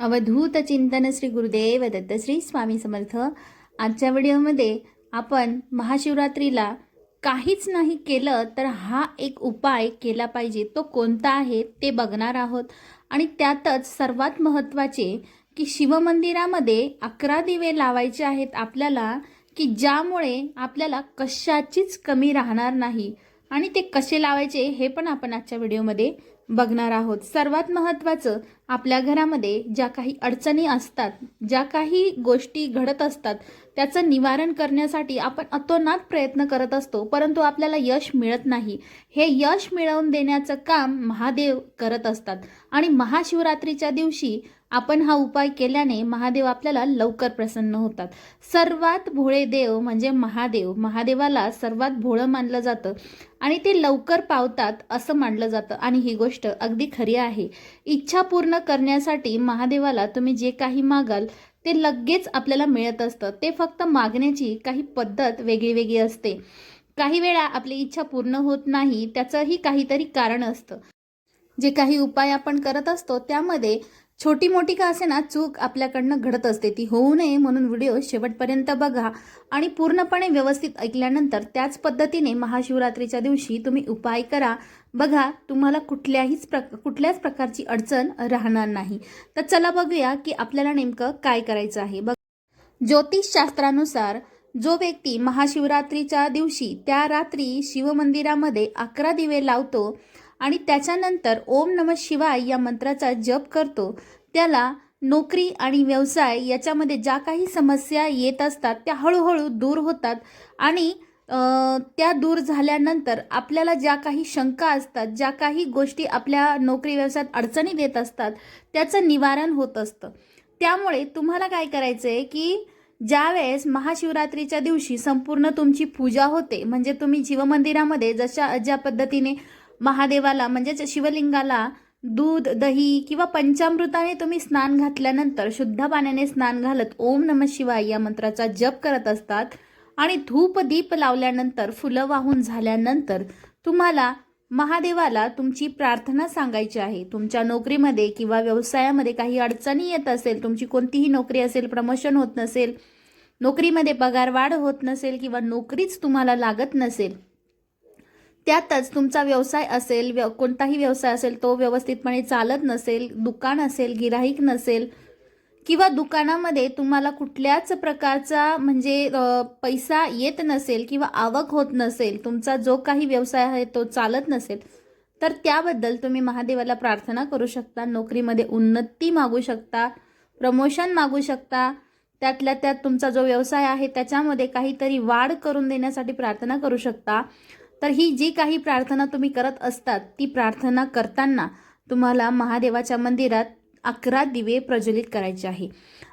अवधूत चिंतन श्री गुरुदेव दत्त श्री स्वामी समर्थ. आजच्या व्हिडिओमध्ये आपण महाशिवरात्रीला काहीच नाही केलं तर हा एक उपाय केला पाहिजे. तो कोणता आहे ते बघणार आहोत. आणि त्यातच सर्वात महत्त्वाचे की शिवमंदिरामध्ये अकरा दिवे लावायचे आहेत आपल्याला की ज्यामुळे आपल्याला कशाचीच कमी राहणार नाही. आणि ते कसे लावायचे हे पण आपण आजच्या व्हिडिओमध्ये बघणार आहोत. सर्वात महत्त्वाचं आपल्या घरामध्ये ज्या काही अडचणी असतात ज्या काही गोष्टी घडत असतात त्याचं निवारण करण्यासाठी आपण अतोनात प्रयत्न करत असतो परंतु आपल्याला यश मिळत नाही. हे यश मिळवून देण्याचं काम महादेव करत असतात. आणि महाशिवरात्रीच्या दिवशी आपण हा उपाय केल्याने महादेव आपल्याला लवकर प्रसन्न होतात. सर्वात भोळे देव म्हणजे महादेव. महादेवाला सर्वात भोळं मानलं जातं आणि ते लवकर पावतात असं मानलं जातं. आणि ही गोष्ट अगदी खरी आहे. इच्छा पूर्ण करण्यासाठी महादेवाला तुम्ही जे काही मागाल ते लगेच आपल्याला मिळत असतं. ते फक्त मागण्याची काही पद्धत वेगळी वेगळी असते. काही वेळा आपली इच्छा पूर्ण होत नाही त्याचंही काहीतरी कारण असतं. जे काही उपाय आपण करत असतो त्यामध्ये छोटी मोठी का असे ना चूक आपल्याकडनं घडत असते ती होऊ नये म्हणून व्हिडिओ शेवटपर्यंत बघा. आणि पूर्णपणे व्यवस्थित ऐकल्यानंतर त्याच पद्धतीने महाशिवरात्रीच्या दिवशी तुम्ही उपाय करा. बघा तुम्हाला कुठल्याहीच प्रक कुठल्याच प्रकारची अडचण राहणार नाही. तर चला बघूया की आपल्याला नेमकं काय करायचं आहे. बघ ज्योतिषशास्त्रानुसार जो व्यक्ती महाशिवरात्रीच्या दिवशी त्या रात्री शिवमंदिरामध्ये अकरा दिवे लावतो आणि त्याच्यानंतर ओम नम शिवाय या मंत्राचा जप करतो. त्याला नोकरी आणि व्यवसाय याच्यामध्ये ज्या काही समस्या येत असतात त्या हळूहळू दूर होतात आणि त्या दूर झाल्यानंतर आपल्याला ज्या काही शंका असतात ज्या काही गोष्टी आपल्या नोकरी व्यवसायात अडचणी देत असतात त्याचं निवारण होत असतं. त्यामुळे तुम्हाला काय करायचं आहे की ज्यावेळेस महाशिवरात्रीच्या दिवशी संपूर्ण तुमची पूजा होते म्हणजे तुम्ही शिवमंदिरामध्ये जशा ज्या पद्धतीने महादेवाला म्हणजेच शिवलिंगाला दूध दही किंवा पंचामृताने तुम्ही स्नान घातल्यानंतर शुद्ध पाण्याने स्नान घालत ओम नम शिवाय या मंत्राचा जप करत असतात. आणि धूप दीप लावल्यानंतर फुलं वाहून झाल्यानंतर तुम्हाला महादेवाला तुमची प्रार्थना सांगायची आहे. तुमच्या नोकरीमध्ये किंवा व्यवसायामध्ये काही अडचणी येत असेल तुमची कोणतीही नोकरी असेल प्रमोशन होत नसेल नोकरीमध्ये पगार वाढ होत नसेल किंवा नोकरीच तुम्हाला लागत नसेल त्यातच तुमचा व्यवसाय असेल व्य कोणताही व्यवसाय असेल तो व्यवस्थितपणे चालत नसेल दुकान असेल गिराईक नसेल किंवा दुकानामध्ये तुम्हाला कुठल्याच प्रकारचा म्हणजे पैसा येत नसेल किंवा आवक होत नसेल तुमचा जो काही व्यवसाय आहे तो चालत नसेल तर त्याबद्दल तुम्ही महादेवाला प्रार्थना करू शकता नोकरीमध्ये उन्नती मागू शकता प्रमोशन मागू शकता त्यातल्या त्यात तुमचा जो व्यवसाय आहे त्याच्यामध्ये काहीतरी वाढ करून देण्यासाठी प्रार्थना करू शकता. तर ही जी काही प्रार्थना तुम्ही करत असतात ती प्रार्थना करताना तुम्हाला महादेवाच्या मंदिरात अकरा दिवे प्रज्वलित करायचे आहे.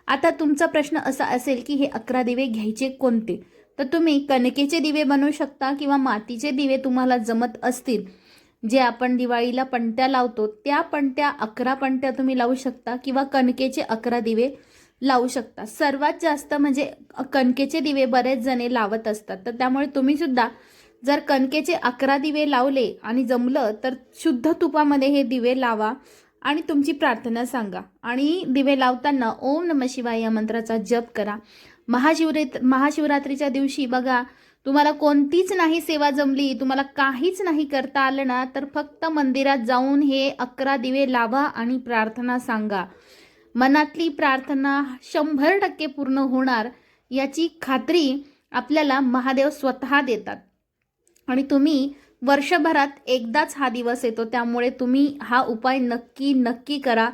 आता तुमचा प्रश्न असा असेल की हे अकरा दिवे घ्यायचे कोणते? तर तुम्ही कणकेचे दिवे बनवू शकता किंवा मातीचे दिवे तुम्हाला जमत असतील. जे आपण दिवाळीला पणत्या लावतो त्या पणत्या अकरा पणत्या तुम्ही लावू शकता किंवा कणकेचे अकरा दिवे लावू शकता. सर्वात जास्त म्हणजे कणकेचे दिवे बरेच जणे लावत असतात. तर त्यामुळे तुम्ही सुद्धा जर कणकेचे अकरा दिवे लावले आणि जमलं तर शुद्ध तुपामध्ये हे दिवे लावा आणि तुमची प्रार्थना सांगा. आणि दिवे लावताना ओम नम शिवाय या मंत्राचा जप करा. महाशिवरे महाशिवरात्रीच्या दिवशी बघा तुम्हाला कोणतीच नाही सेवा जमली तुम्हाला काहीच नाही करता आलं ना तर फक्त मंदिरात जाऊन हे अकरा दिवे लावा आणि प्रार्थना सांगा. मनातली प्रार्थना शंभर टक्के पूर्ण होणार याची खात्री आपल्याला महादेव स्वतः देतात. आणि तुम्ही वर्षभरात एकदाच हा दिवस येतो त्यामुळे तुम्ही हा उपाय नक्की नक्की करा.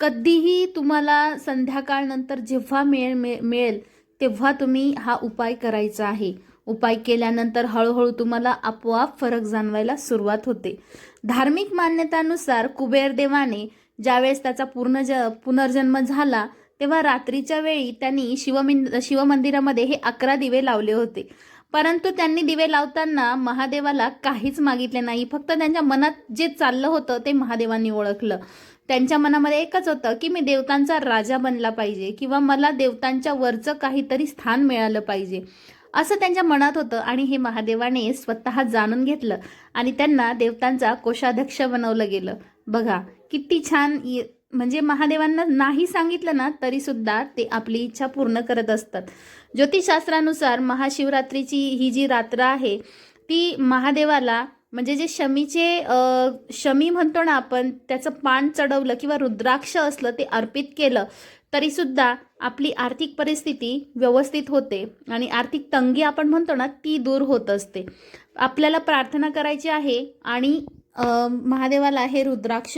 कधीही तुम्हाला संध्याकाळनंतर जेव्हा मिळेल मिळेल तेव्हा तुम्ही हा उपाय करायचा आहे. उपाय केल्यानंतर हळूहळू तुम्हाला आपोआप फरक जाणवायला सुरुवात होते. धार्मिक मान्यतानुसार कुबेर देवाने ज्यावेळेस त्याचा पूर्ण ज पुनर्जन्म झाला तेव्हा रात्रीच्या वेळी त्यांनी शिवमिन शिवमंदिरामध्ये हे अकरा दिवे लावले होते. परंतु त्यांनी दिवे लावताना महादेवाला काहीच मागितले नाही. फक्त त्यांच्या मनात जे चाललं होतं ते महादेवांनी ओळखलं. त्यांच्या मनामध्ये एकच होतं की मी देवतांचा राजा बनला पाहिजे किंवा मला देवतांच्या वरचं काहीतरी स्थान मिळालं पाहिजे. असं त्यांच्या मनात होतं आणि हे महादेवाने स्वतः जाणून घेतलं आणि त्यांना देवतांचा कोषाध्यक्ष बनवलं गेलं. बघा किती छान म्हणजे महादेवांना नाही सांगितलं ना तरी सुद्धा ते आपली इच्छा पूर्ण करत असतात. ज्योतिषशास्त्रानुसार महाशिवरात्रीची ही जी रात्र आहे ती महादेवाला म्हणजे जे शमीचे शमी म्हणतो ना आपण त्याचं पान चढवलं किंवा रुद्राक्ष असलं ते अर्पित केलं तरीसुद्धा आपली आर्थिक परिस्थिती व्यवस्थित होते आणि आर्थिक तंगी आपण म्हणतो ना ती दूर होत असते. आपल्याला प्रार्थना करायची आहे आणि महादेवाला हे रुद्राक्ष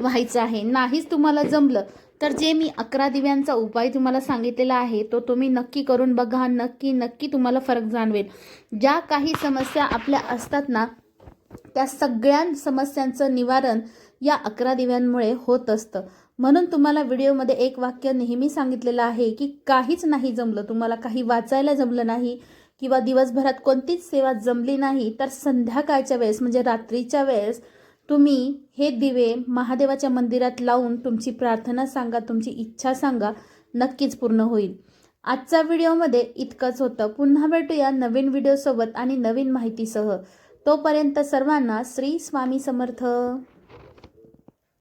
व्हायचं आहे. नाहीच तुम्हाला जमलं तर जे मी अकरा दिव्यांचा उपाय तुम्हाला सांगितलेला आहे तो तुम्ही नक्की करून बघा. नक्की नक्की तुम्हाला फरक जाणवेल. ज्या काही समस्या आपल्या असतात ना त्या सगळ्या समस्यांचं निवारण या अकरा दिव्यांमुळे होत असतं. म्हणून तुम्हाला व्हिडिओमध्ये एक वाक्य नेहमी सांगितलेलं आहे की काहीच नाही जमलं. तुम्हाला काही वाचायला जमलं नाही किंवा दिवसभरात कोणतीच सेवा जमली नाही तर संध्याकाळच्या वेळेस म्हणजे रात्रीच्या वेळेस तुम्ही हे दिवे महादेवाच्या मंदिरात लावून तुमची प्रार्थना सांगा तुमची इच्छा सांगा नक्कीच पूर्ण होईल. आजचा व्हिडिओमध्ये इतकंच होतं. पुन्हा भेटूया नवीन व्हिडिओसोबत आणि नवीन माहितीसह. तोपर्यंत सर्वांना श्री स्वामी समर्थ.